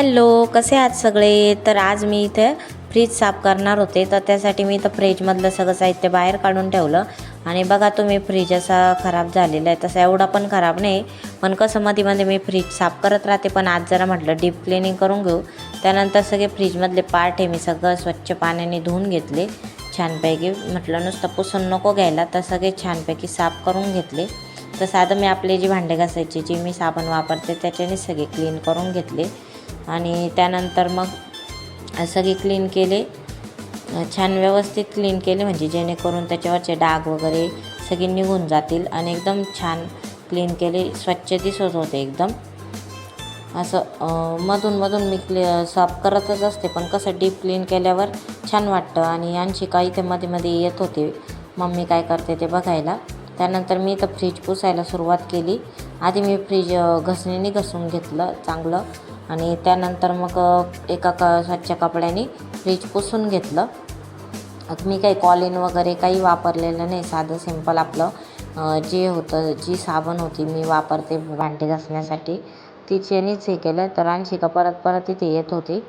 Hello कसे आहात सगळे? तर आज मी इथे फ्रीज साफ करणार होते तर त्यासाठी मी इथं फ्रीजमधलं सगळं साहित्य बाहेर काढून ठेवलं. आणि बघा तुम्ही फ्रीज असा खराब झालेला आहे. तसा एवढा पण खराब नाही पण कसं मध्ये मी फ्रीज साफ करत राहते. पण आज जरा म्हटलं डीप क्लिनिंग करून घेऊ. त्यानंतर सगळे फ्रीजमधले पार्ट आहे मी सगळं स्वच्छ पाण्याने धुवून घेतले. छानपैकी म्हटलं नुसतं पुसून नको घ्यायला. तर सगळे छानपैकी साफ करून घेतले. तर साधं मी आपले जी भांडे घासायची जी मी साबण वापरते त्याच्याने सगळे क्लीन करून घेतले. आणि त्यानंतर मग सगळी क्लीन केले. छान व्यवस्थित क्लीन केले म्हणजे जेणेकरून त्याच्यावरचे डाग वगैरे सगळे निघून जातील आणि एकदम छान क्लीन केले. स्वच्छ दिसत होते एकदम. असं मधूनमधून मधून मधून मी क्ली साफ करतच असते पण कसं डीप क्लीन केल्यावर छान वाटतं. आणि यांची काही ते मध्ये मध्ये येत होते. मम्मी काय करते ते बघायला. त्यानंतर मी इथं फ्रीज पुसायला सुरुवात केली. आधी मी फ्रीज घसणीने घसून घेतलं चांगलं. आणि त्यानंतर मग एका क स्वच्छ कपड्याने फ्रीज पुसून घेतलं. मी काही कॉलिन वगैरे काही वापरलेलं नाही साधं सिंपल आपलं. जे होतं जी साबण होती मी वापरते भांडे घासण्यासाठी तिच्यानेच हे केलं. तर आणखी का परत परत इथे येत होती.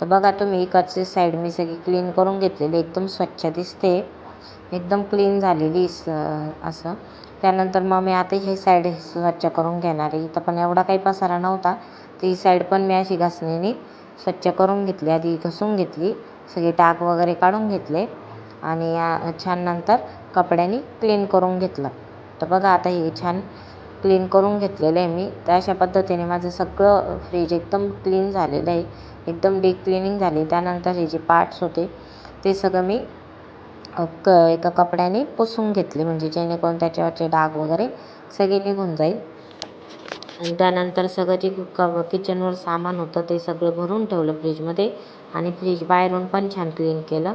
तर बघा तुम्ही इकडची साईड मी सगळी क्लीन करून घेतलेली. एकदम स्वच्छ दिसते. एकदम क्लीन झालेली स असं. त्यानंतर मग मी आता हे साईड स्वच्छ करून घेणार आहे. इथं पण एवढा काही पसारा नव्हता. ती साईड पण मी अशी घासणीने स्वच्छ करून घेतली. आधी घसून घेतली. सगळे डाग वगैरे काढून घेतले. आणि छान नंतर कपड्याने क्लीन करून घेतलं. तर बघा आता हे छान क्लीन करून घेतलेलं आहे मी. तर अशा पद्धतीने माझं सगळं फ्रीज एकदम क्लीन झालेलं आहे. एकदम डीप क्लिनिंग झाली. त्यानंतर हे जे पार्ट्स होते ते सगळं मी क एका कपड्याने पुसून घेतले. म्हणजे जेणेकरून त्याच्यावरचे डाग वगैरे सगळे निघून जाईल. आणि त्यानंतर सगळं जे क किचनवर सामान होतं ते सगळं भरून ठेवलं फ्रीजमध्ये आणि फ्रीज बाहेरून पण छान क्लीन केलं.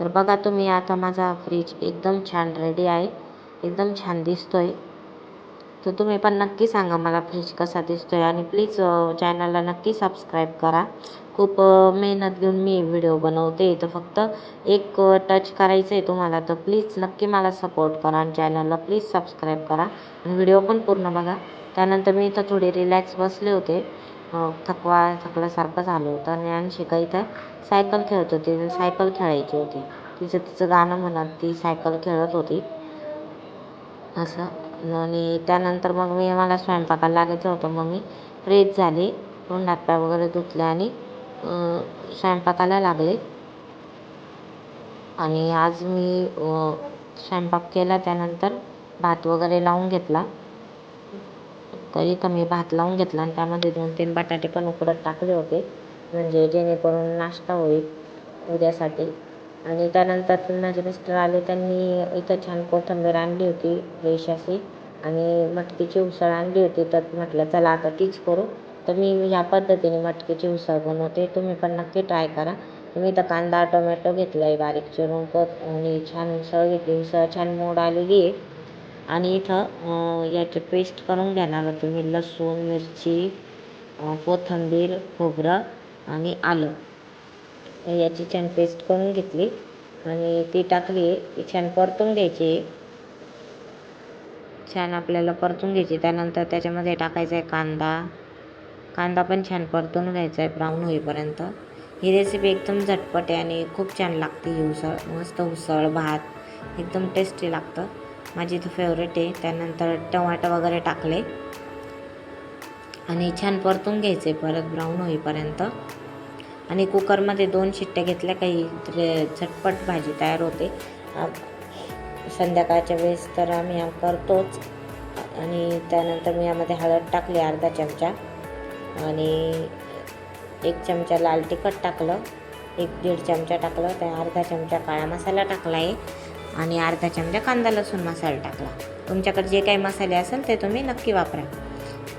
तर बघा तुम्ही आता माझा फ्रीज एकदम छान रेडी आहे. एकदम छान दिसतो आहे तर तुम्ही पण नक्की सांगा मला फ्रीज कसा दिसतो आहे आणि प्लीज चॅनलला नक्की सबस्क्राईब करा. खूप मेहनत घेऊन मी व्हिडिओ बनवते. तर फक्त एक टच करायचं आहे तुम्हाला तर प्लीज नक्की मला सपोर्ट करा आणि चॅनलला प्लीज सबस्क्राईब करा. आणि व्हिडिओ पण पूर्ण बघा. त्यानंतर मी इथं थोडे रिलॅक्स बसले होते. थकवा थकल्यासारखं झालं होतं आणि आणखी इथं सायकल खेळत होती. तर सायकल खेळायची होती. तिचं तिचं गाणं म्हणत ती सायकल खेळत होती. असं. आणि त्यानंतर मग मी मला स्वयंपाकाला लागायचं होतं. मग मी फ्रेश झाले. तोंड हातपाय वगैरे धुतले आणि स्वयंपाकाला लागले. आणि आज मी स्वयंपाक केला. त्यानंतर भात वगैरे लावून घेतला. तर इथं मी भात लावून घेतला आणि त्यामध्ये दोन तीन बटाटे पण उकडत टाकले होते. म्हणजे जेणेकरून नाश्ता होईल उद्यासाठी. आणि त्यानंतर माझे मिस्टर आले त्यांनी इथं छान कोथिंबीर आणली होती फ्रेश अशी आणि मटकीची उसळ आणली होती तर म्हटलं चला आता तीच करू. तर मी ह्या पद्धतीने मटकीची उसळ बनवते. तुम्ही पण नक्की ट्राय करा. मी तर कांदा टोमॅटो घेतला आहे बारीक चिरून कट आणि छान उसळ घेतली. उसळ छान मोड आलेली आहे. आणि इथं याचे याची पेस्ट करून घेणार होते तुम्ही. लसूण मिरची कोथिंबीर खोबरं आणि आलं. याची छान पेस्ट करून घेतली. आणि ती टाकली. ती छान परतून घ्यायची. छान आपल्याला परतून घ्यायची. त्यानंतर त्याच्यामध्ये टाकायचा आहे कांदा. कांदा पण छान परतून घ्यायचा आहे. ब्राऊन होईपर्यंत. ही रेसिपी एकदम झटपट आहे आणि खूप छान लागते. ही उसळ. मस्त उसळ भात. एकदम टेस्टी लागतं. माझी तो फेवरेट आहे. त्यानंतर टमाटो वगैरे टाकले. आणि छान परतून घ्यायचे. परत ब्राऊन होईपर्यंत. आणि कुकरमध्ये दोन शिट्ट्या घेतल्या. काही झटपट भाजी तयार होते. संध्याकाळच्या वेळेस तर आम्ही करतोच. आणि त्यानंतर मी यामध्ये हळद टाकली अर्धा चमचा. आणि एक चमचा लाल तिखट टाकलं. एक दीड चमचा टाकलं. त्या अर्धा चमचा काळा मसाला टाकला आहे. आणि अर्धा चमचा कांदा लसूण मसाला टाकला. तुमच्याकडे जे काही मसाले असेल ते तुम्ही नक्की वापरा.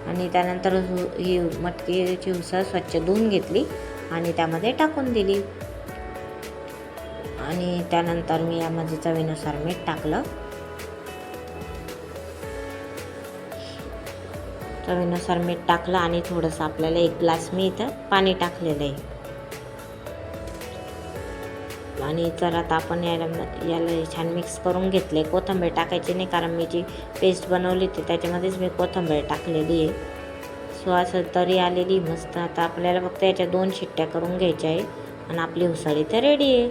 आणि त्यानंतर ही मटकीची उसळ स्वच्छ धुवून घेतली आणि त्यामध्ये टाकून दिली. आणि त्यानंतर मी यामध्ये चवीनुसार मीठ टाकलं. चवीनुसार मीठ टाकलं आणि थोडंसं आपल्याला एक ग्लास मी इथं पाणी टाकलेलं आहे. आणि तर आता आपण याला याला छान मिक्स करून घेतले कोथिंबीर टाकायची नाही कारण मी जी पेस्ट बनवली ती त्याच्यामध्येच मी कोथिंबीर टाकलेली आहे. सो असं तरी आलेली मस्त. आता आपल्याला फक्त याच्या दोन शिट्ट्या करून घ्यायच्या आहे आणि आपली उसळी तर रेडी आहे.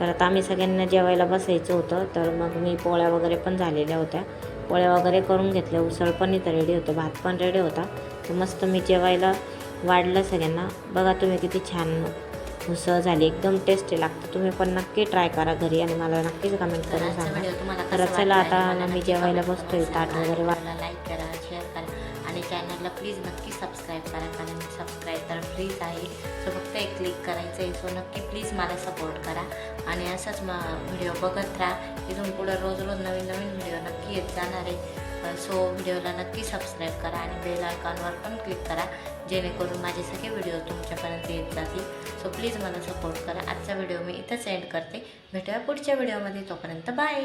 तर आता आम्ही सगळ्यांना जेवायला बसायचं होतं तर मग मी पोळ्या वगैरे पण झालेल्या होत्या. पोळ्या वगैरे करून घेतल्या. उसळ पण इथं रेडी होतं भात पण रेडी होता. तर मस्त मी जेवायला वाढलं सगळ्यांना. बघा तुम्ही किती छान उसळ झाली एकदम टेस्टी लागतं. तुम्ही पण नक्की ट्राय करा घरी आणि मला नक्कीच कमेंट करून सांगा. तर चला आता मी जेवायला बसतोय ताट वगैरे वा लाईक करा शेअर करा आणि चॅनलला प्लीज नक्की सबस्क्राईब करा कारण सबस्क्राईब तर फ्रीच आहे. सो फक्त एक क्लिक करायचं आहे सो नक्की प्लीज मला सपोर्ट करा आणि असंच मग व्हिडिओ बघत राहा. इथून पुढं रोज रोज नवीन नवीन व्हिडिओ नक्की येत जाणार आहे. सो व्हिडिओला नक्की सबस्क्राईब करा आणि बेल आयकॉनवर पण क्लिक करा जेणेकरून माझे सगळे व्हिडिओ तुमच्यापर्यंत येत जातील. सो प्लीज मला सपोर्ट करा. आजचा व्हिडिओ मी इथंच एंड करते. भेटूया पुढच्या व्हिडिओमध्ये तोपर्यंत बाय